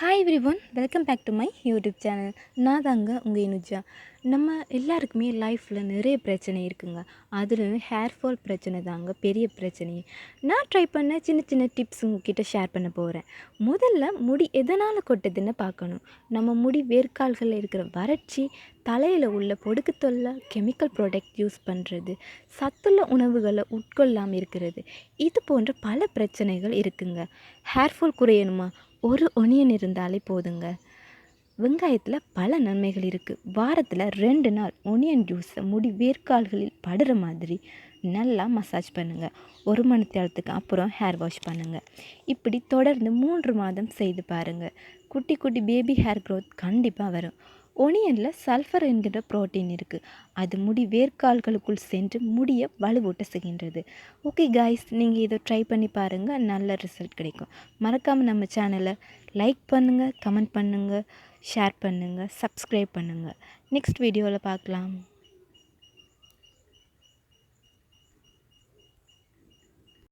Hi everyone welcome back to my YouTube channel நான் தாங்க உங்கள் இனுஜா. நம்ம எல்லாருக்குமே லைஃப்பில் நிறைய பிரச்சனை இருக்குங்க. அதில் ஹேர் ஃபால் பிரச்சனை தாங்க பெரிய பிரச்சனை. நான் ட்ரை பண்ண சின்ன சின்ன டிப்ஸ் உங்ககிட்ட ஷேர் பண்ண போகிறேன் முதல்ல முடி எதனால் கொட்டுதுன்னு பார்க்கணும். நம்ம முடி வேர்க்கால்களில் இருக்கிற வறட்சி தலையில் உள்ள பொடுக்கு தொல்லை கெமிக்கல் ப்ராடக்ட் யூஸ் பண்ணுறது சத்துள்ள உணவுகளை உட்கொள்ளாமல் இருக்கிறது இது போன்ற பல பிரச்சனைகள் இருக்குங்க. ஹேர் ஃபால் குறையணுமா? ஒரு ஒனியன் இருந்தாலே போதுங்க. வெங்காயத்தில் பல நன்மைகள் இருக்குது வாரத்தில் ரெண்டு நாள் ஒனியன் ஜூஸை முடி வேர்க்கால்களில் படுற மாதிரி நல்லா மசாஜ் பண்ணுங்கள் ஒரு மணி நேரத்துக்கு அப்புறம் ஹேர் வாஷ் பண்ணுங்கள் இப்படி தொடர்ந்து மூன்று மாதம் செய்து பாருங்கள் குட்டி குட்டி பேபி ஹேர் க்ரோத் கண்டிப்பாக வரும். ஒனியனில் சல்ஃபர் என்கிற புரோட்டீன் இருக்குது அது முடி வேர்க்கால்களுக்குள் சென்று முடியை வலுவூட்ட செய்கின்றது. ஓகே காய்ஸ் நீங்கள் இதை ட்ரை பண்ணி பாருங்கள் நல்ல ரிசல்ட் கிடைக்கும். மறக்காமல் நம்ம சேனலை லைக் பண்ணுங்கள் கமெண்ட் பண்ணுங்கள் ஷேர் பண்ணுங்கள் சப்ஸ்கிரைப் பண்ணுங்கள் நெக்ஸ்ட் வீடியோவில் பார்க்கலாம்.